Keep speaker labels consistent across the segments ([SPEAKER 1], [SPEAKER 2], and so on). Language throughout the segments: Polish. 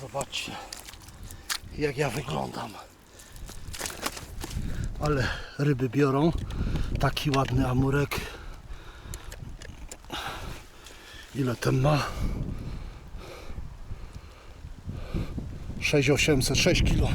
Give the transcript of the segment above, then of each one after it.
[SPEAKER 1] Zobaczcie, jak ja wyglądam. Ale ryby biorą. Taki ładny amurek. Ile ten ma? 6800, 6 kilo.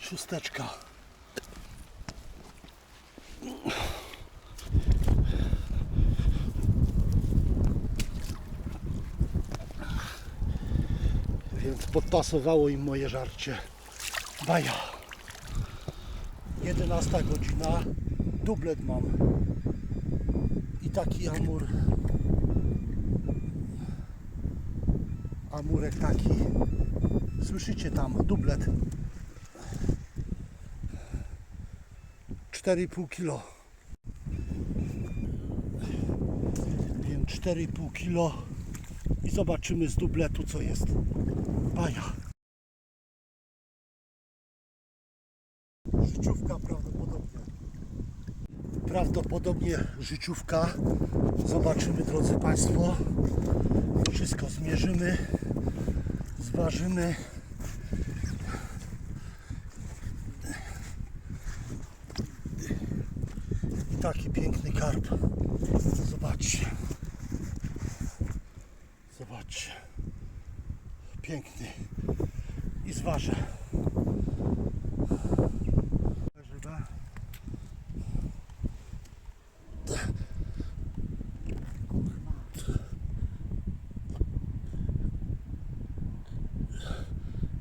[SPEAKER 1] Szósteczka. Więc podpasowało im moje żarcie. Baja. 11 godzina. Dublet mam. I taki amur. Amurek taki. Słyszycie tam, dublet. 4,5 kilo. Więc 4,5 kilo i zobaczymy z dubletu co jest. Baja. Życiówka prawdopodobnie. Prawdopodobnie życiówka. Zobaczymy drodzy Państwo. Wszystko zmierzymy, zważymy. Taki piękny karp. Zobaczcie. Piękny. I. Żywe.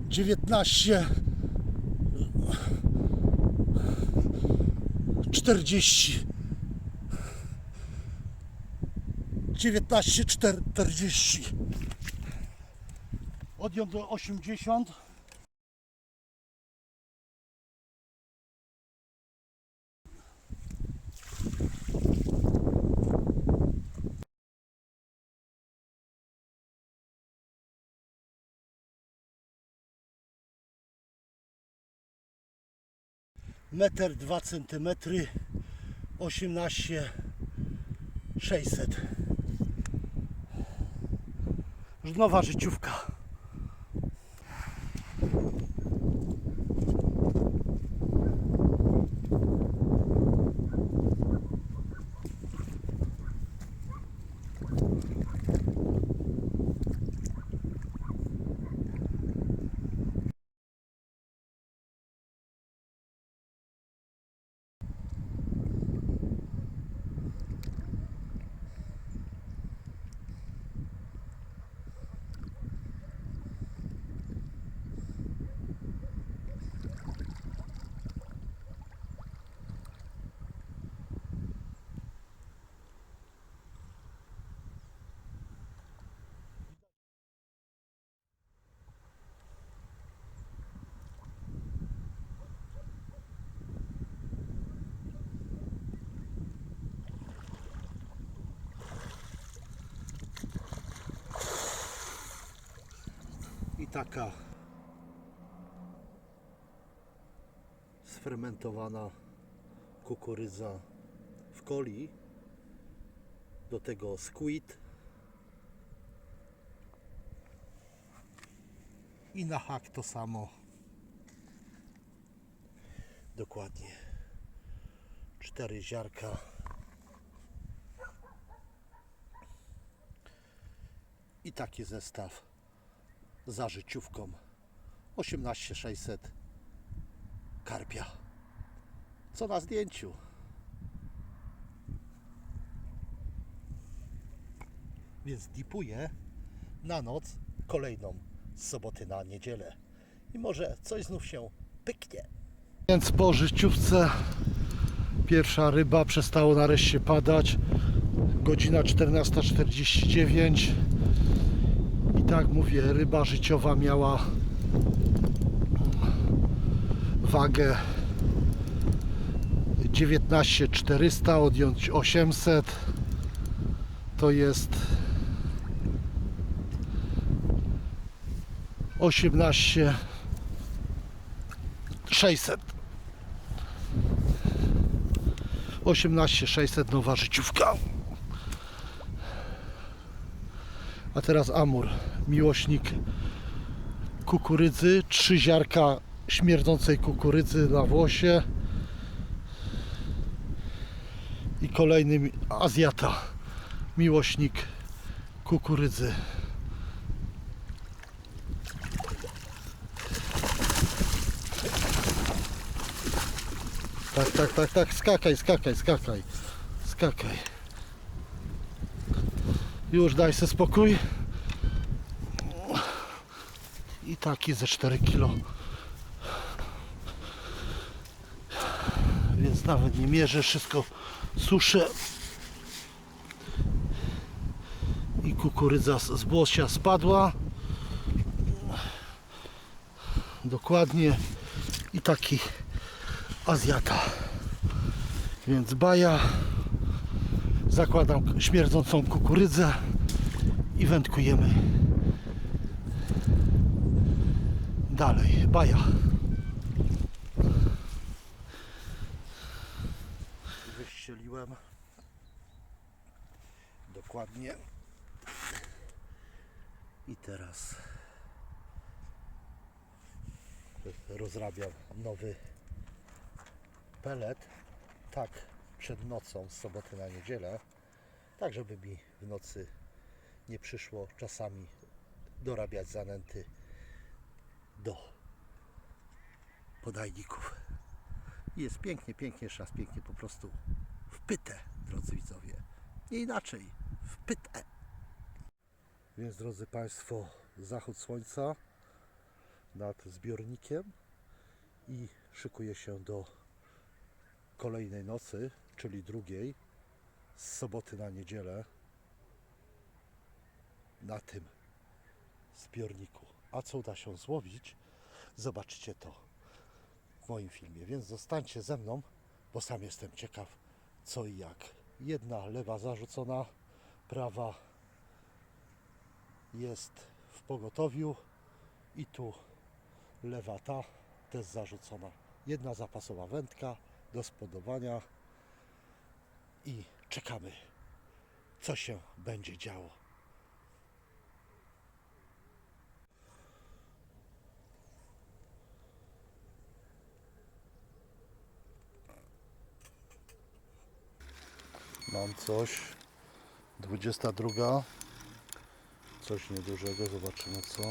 [SPEAKER 1] Dziewiętnaście czterdzieści dziewiętnaście czterdzieści odjął do 80 metr dwa centymetry 18 600 nowa życiówka taka sfermentowana kukurydza w coli. Do tego squid. I na hak to samo. Dokładnie. Cztery ziarka. I taki zestaw za życiówką. 18600 karpia. Co na zdjęciu? Więc dipuję na noc kolejną z soboty na niedzielę. I może coś znów się pyknie. Więc po życiówce pierwsza ryba przestało nareszcie padać. Godzina 14.49 i tak mówię, ryba życiowa miała wagę 19400 odjąć 800 to jest 18 600 18 600 nowa życiówka. A teraz Amur, miłośnik kukurydzy, trzy ziarka śmierdzącej kukurydzy na włosie i kolejny Azjata, miłośnik kukurydzy. Tak, tak, tak, tak, skakaj, skakaj, skakaj, skakaj. Już daj sobie spokój. I taki ze 4 kilo. Więc nawet nie mierzę, wszystko suszę. I kukurydza z włosia spadła. Dokładnie. I taki Azjata. Więc baja. Zakładam śmierdzącą kukurydzę i wędkujemy dalej. Baja. Wyścieliłem dokładnie. I teraz rozrabiam nowy pelet. Tak przed nocą z soboty na niedzielę. Tak, żeby mi w nocy nie przyszło czasami dorabiać zanęty do podajników. Jest pięknie, pięknie, jeszcze raz pięknie po prostu w pytę, drodzy widzowie. Nie inaczej, w pytę. Więc drodzy Państwo, zachód słońca nad zbiornikiem i szykuję się do kolejnej nocy, czyli drugiej, z soboty na niedzielę na tym zbiorniku. A co uda się złowić, zobaczycie to w moim filmie. Więc zostańcie ze mną, bo sam jestem ciekaw co i jak. Jedna lewa zarzucona, prawa jest w pogotowiu i tu lewa ta też zarzucona. Jedna zapasowa wędka do spodobania i czekamy co się będzie działo. Mam coś. 22. Coś niedużego, zobaczymy co.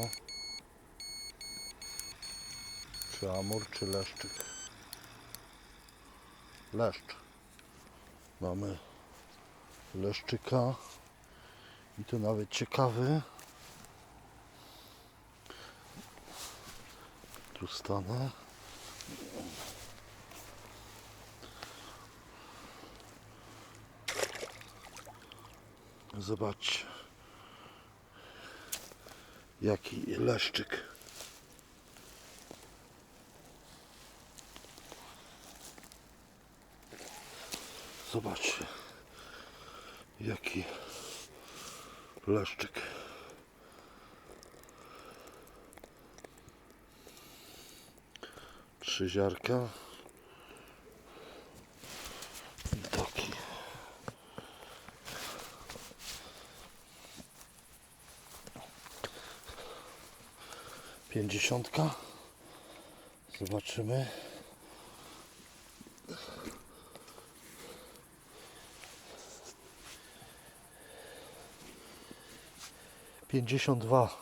[SPEAKER 1] Czy amur, czy leszczyk. Leszcz. Mamy leszczyka. I to nawet ciekawy. Tu stanę. Zobaczcie. Jaki leszczyk. Zobaczcie. Jaki leszczyk. Trzy ziarka. I taki. Pięćdziesiątka. Zobaczymy. Pięćdziesiąt dwa.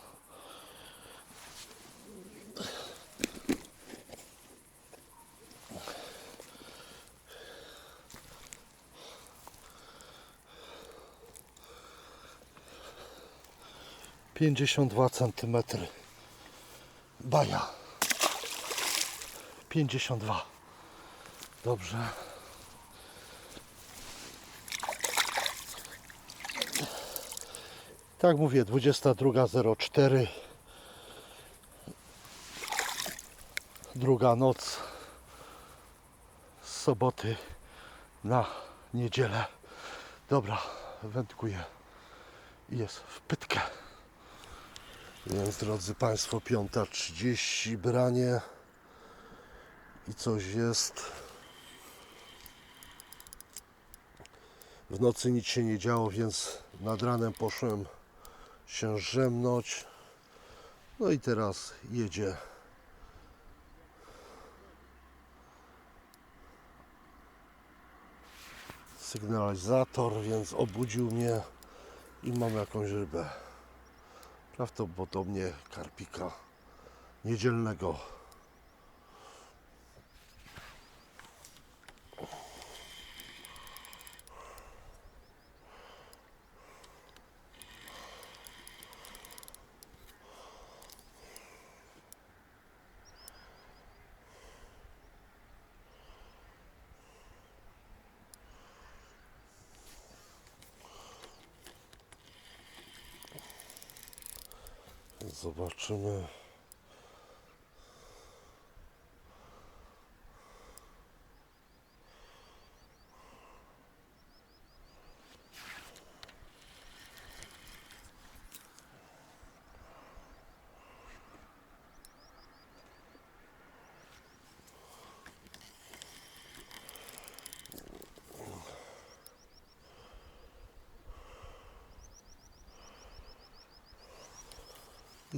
[SPEAKER 1] Pięćdziesiąt dwa centymetry. Baja. 52. Dobrze. Tak mówię, 22.04. Druga noc z soboty na niedzielę. Dobra, wędkuję. Jest w pytkę. Więc drodzy Państwo, 5.30 branie i coś jest. W nocy nic się nie działo, więc nad ranem poszłem się rzemnąć. No i teraz jedzie sygnalizator, więc obudził mnie i mam jakąś rybę. Prawdopodobnie karpika niedzielnego. Zobaczymy.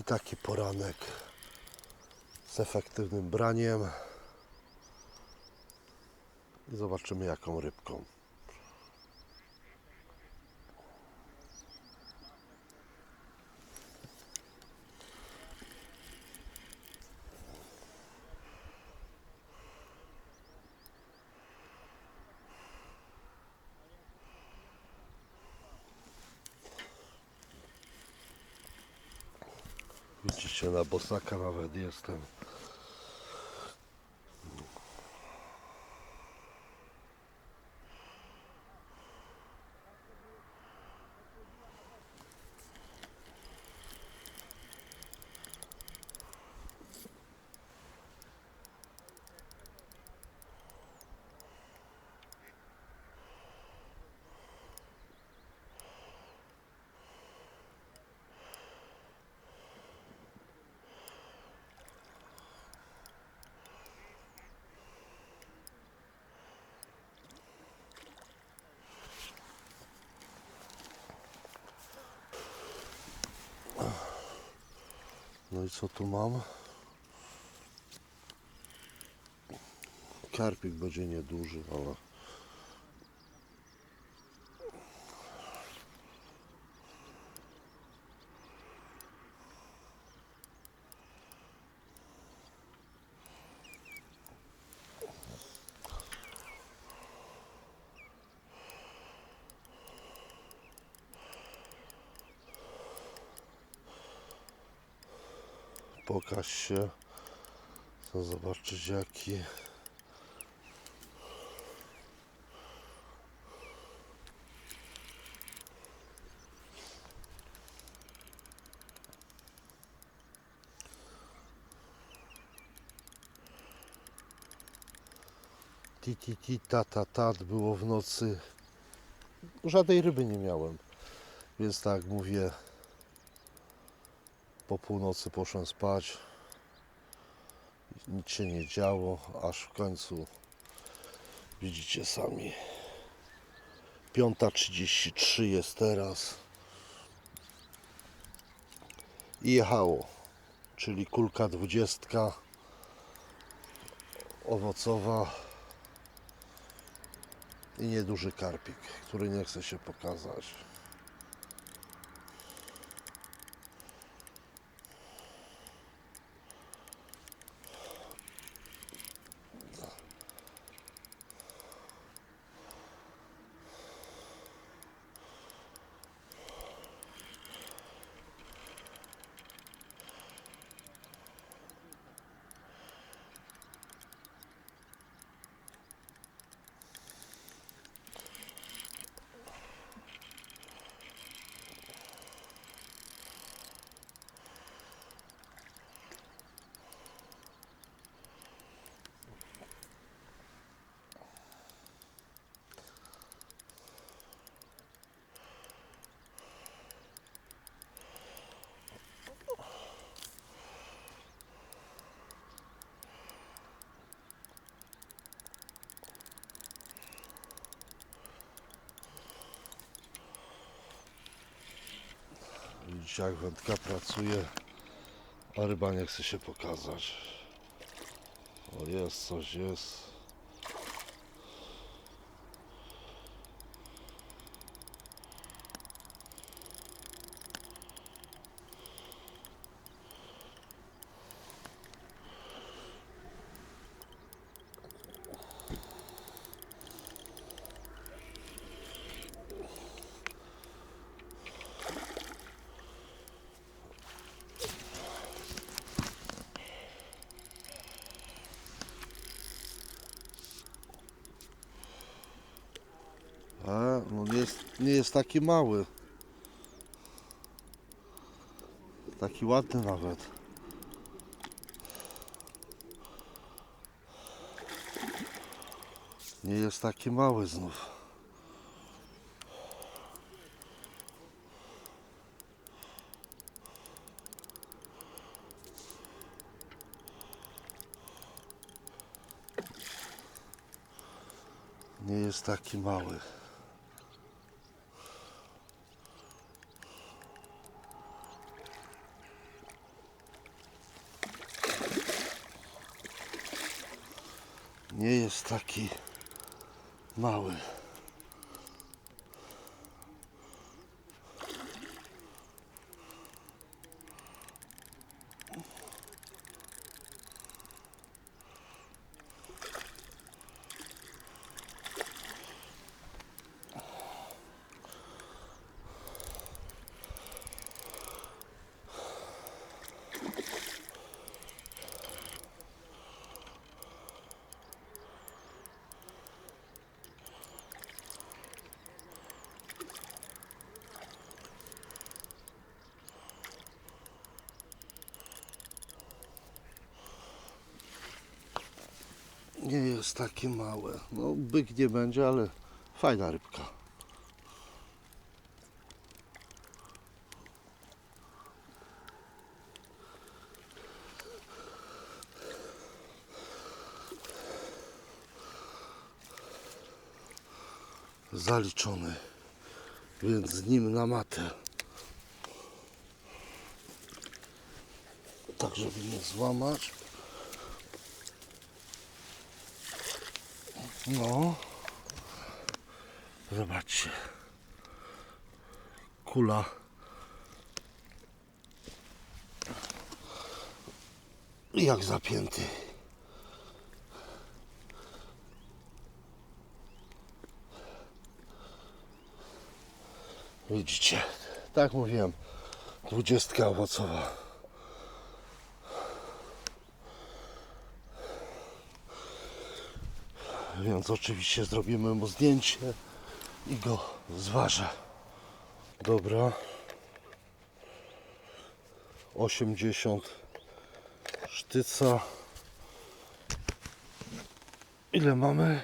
[SPEAKER 1] Taki poranek z efektywnym braniem. I zobaczymy jaką rybką. Widzicie, na bosaka nawet jestem. No i co tu mam? Karpik będzie nieduży, ale pokaż się. Chcę zobaczyć jaki. Ti ti ta ta tat było w nocy. Żadnej ryby nie miałem. Więc tak mówię, po północy poszłem spać. Nic się nie działo, aż w końcu widzicie sami. 5.33 jest teraz. I jechało, czyli kulka 20 owocowa i nieduży karpik, który nie chce się pokazać. Jak wędka pracuje, a ryba nie chce się pokazać. O jest, coś jest. A, no nie jest, nie jest taki mały. Taki ładny nawet. Nie jest taki mały znów. Nie jest taki mały. Nie taki mały. Nie jest taki mały. No byk nie będzie, ale fajna rybka. Zaliczony, więc z nim na matę. Tak, żeby nie złamać. No. Zobaczcie. Kula. Jak zapięty. Widzicie, tak mówiłem, dwudziestka owocowa. Więc oczywiście zrobimy mu zdjęcie i go zważę. Dobra. 80 sztyca. Ile mamy?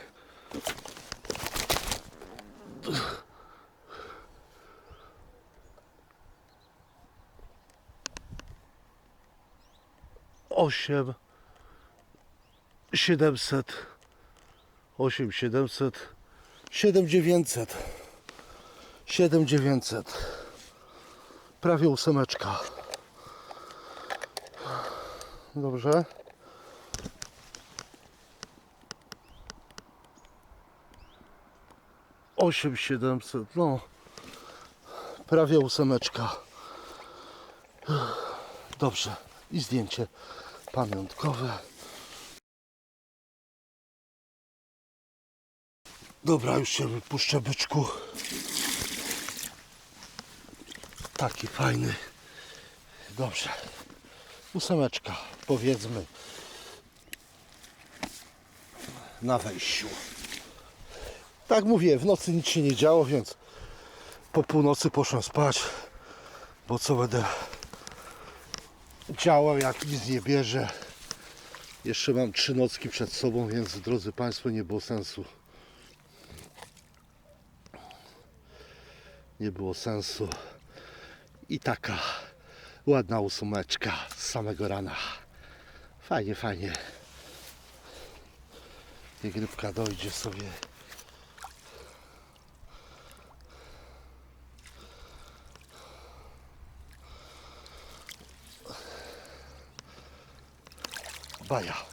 [SPEAKER 1] Osiem siedemset 8700 7900 7900 prawie ósemeczka. Dobrze. osiem siedemset no. Prawie ósemeczka. Dobrze. I zdjęcie pamiątkowe Dobra, już się wypuszczę byczku. Taki fajny. Dobrze. Ósemeczka, powiedzmy. Na wejściu. Tak mówię, w nocy nic się nie działo, więc po północy poszłem spać. Bo co będę działał, jak nic nie bierze. Jeszcze mam trzy nocki przed sobą, więc drodzy Państwo, nie było sensu. nie było sensu. I taka ładna ósmeczka z samego rana. Fajnie, fajnie. I grybka dojdzie sobie. Baja.